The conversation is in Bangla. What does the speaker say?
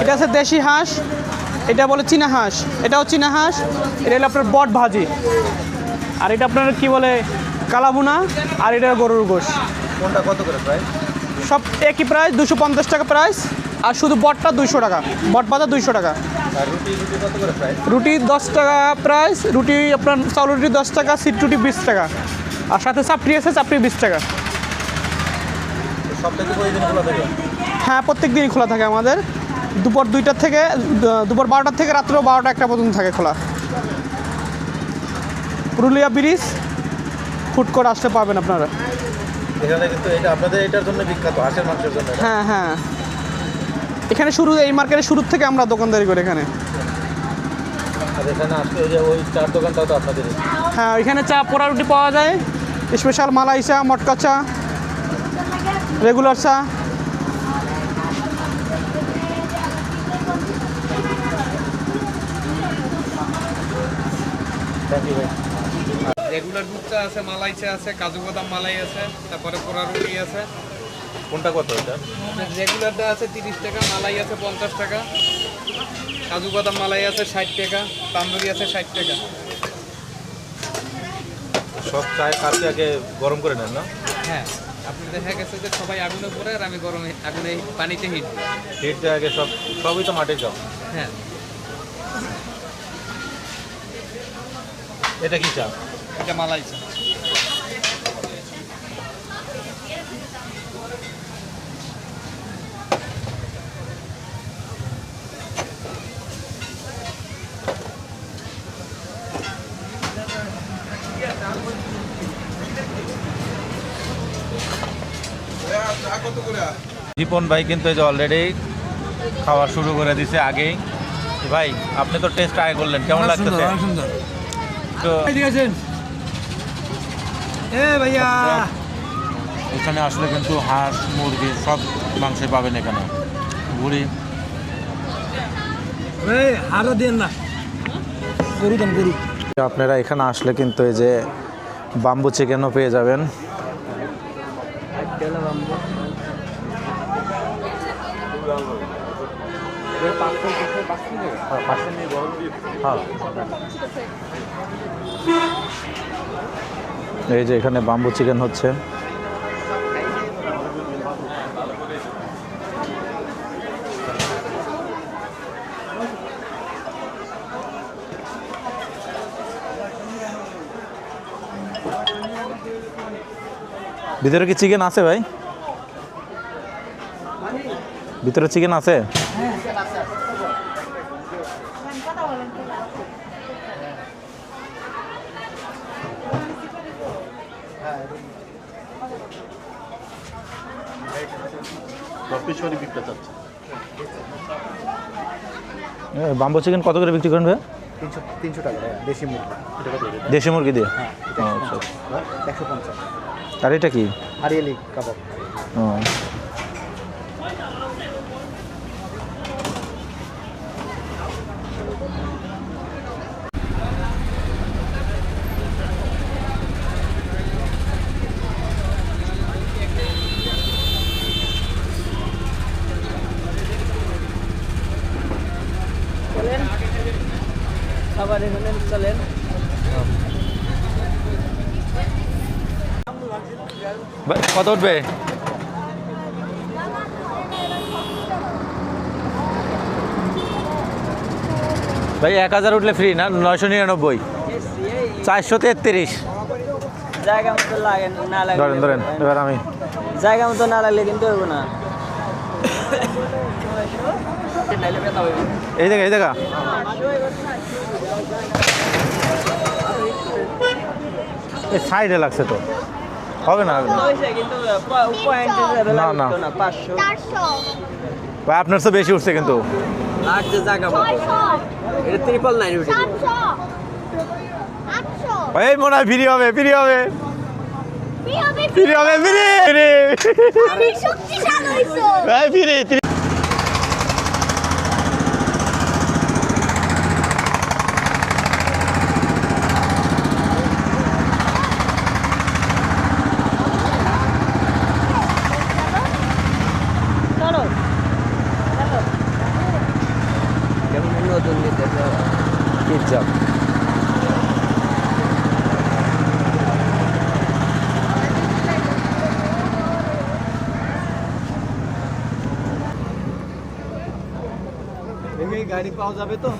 এটা আছে দেশি হাঁস এটা বলে চীনা হাঁস এটাও চীনা হাঁস এটা হলো আপনার বট ভাজি। আর এটা আপনার কি বলে কালাভুনা আর এটা গরুর গোশ। কোনটা কত করে প্রায় সব একই প্রাইস দুশো পঞ্চাশ টাকা প্রাইস আর শুধু বটটা দুইশো টাকা বট ভাজা দুইশো টাকা। রুটি দশ টাকা প্রাইস রুটি আপনার চাউল রুটি দশ টাকা সিট রুটি বিশ টাকা আর সাথে চাপড়ি আছে চাপড়ি বিশ টাকা। হ্যাঁ প্রত্যেক দিনই খোলা থাকে আমাদের। দুপুর দুইটার থেকে দুপুর বারোটার থেকে রাত্র বারোটা একটা পর্যন্ত থাকে খোলা। পুরুলিয়া ব্রিজ ফুড কোর্ট আসতে পারবেন আপনারা। এখানে কিন্তু এটা আপনাদের এটার জন্য বিখ্যাত হাঁসের মাংসের জন্য হ্যাঁ হ্যাঁ। এখানে শুরু এই মার্কেটের শুরুর থেকে আমরা দোকানদারি করি এখানে। আর এখানে আসলে ওই যে ওই চার দোকানটাও তো আপনাদের। হ্যাঁ ওইখানে চা পোড়া রুটি পাওয়া যায়। স্পেশাল মালাই চা মটকা চা রেগুলার চা। রেগুলার দুধ চা আছে মালাই চা আছে কাজু বাদাম মালাই আছে তারপরে পোড়া রুটি আছে। কোনটা কত এটা? রেগুলারটা আছে তিরিশ টাকা মালাই আছে পঞ্চাশ টাকা কাজু বাদাম মালাই আছে ষাট টাকা তান্দুরি আছে ষাট টাকা। সব চায় কাপে আগে গরম করে নেন না? হ্যাঁ আপনি দেখা গেছে যে সবাই আগুনে পরে আর আমি গরমে আগুনে পানিতে হিট হিট দেওয়া আগে সব সবই তো মাটির চাও হ্যাঁ। এটা কি চা? এটা মালাই চা। রিপন ভাই কিন্তু এই যে অলরেডি খাওয়া শুরু করে দিছে আগেই। ভাই আপনি তো টেস্ট আগে করলেন কেমন লাগতেছে? তো এখানে আসলে কিন্তু হাঁস মুরগি সব মাংসই পাবেন এখানে। বুড়ি আপনারা এখানে আসলে কিন্তু এই যে বাম্বু চিকেনও পেয়ে যাবেন। এই যে এখানে বাম্বু চিকেন হচ্ছে। ভিতরে কি চিকেন আছে ভাই? ভিতরে চিকেন আছে। এ, বাম্বু চিকেন কত করে বিক্রি করেন ভাই? তিনশো তিনশো টাকা দেশি মুরগি। এটা কত করে? দেশি মুরগি দিয়ে? হ্যাঁ আচ্ছা। একশো পঞ্চাশ। আর এটা কি? হারিয়ালি কাবাব। ও। এখানে চলেন। কত উঠবে? ভাই এক হাজার উঠলে ফ্রি না? নয়শো নিরানব্বই। চারশো তেত্রিশ। জায়গা মতো লাগে না লাগে ধরেন ধরেন এবার আমি। জায়গা মতো না লাগলে কিন্তু হইব না। এই জায়গা এই জায়গা এই সাইডে লাগছে তো। হবে না? হবে না না, ভাই আপনার তো বেশি উঠছে কিন্তু। এই মনে হয় ফ্রি হবে। ফ্রি হবে ফ্রি হবে ফ্রি ফ্রি ফ্রি। গাড়ি পাওয়া যাবে তো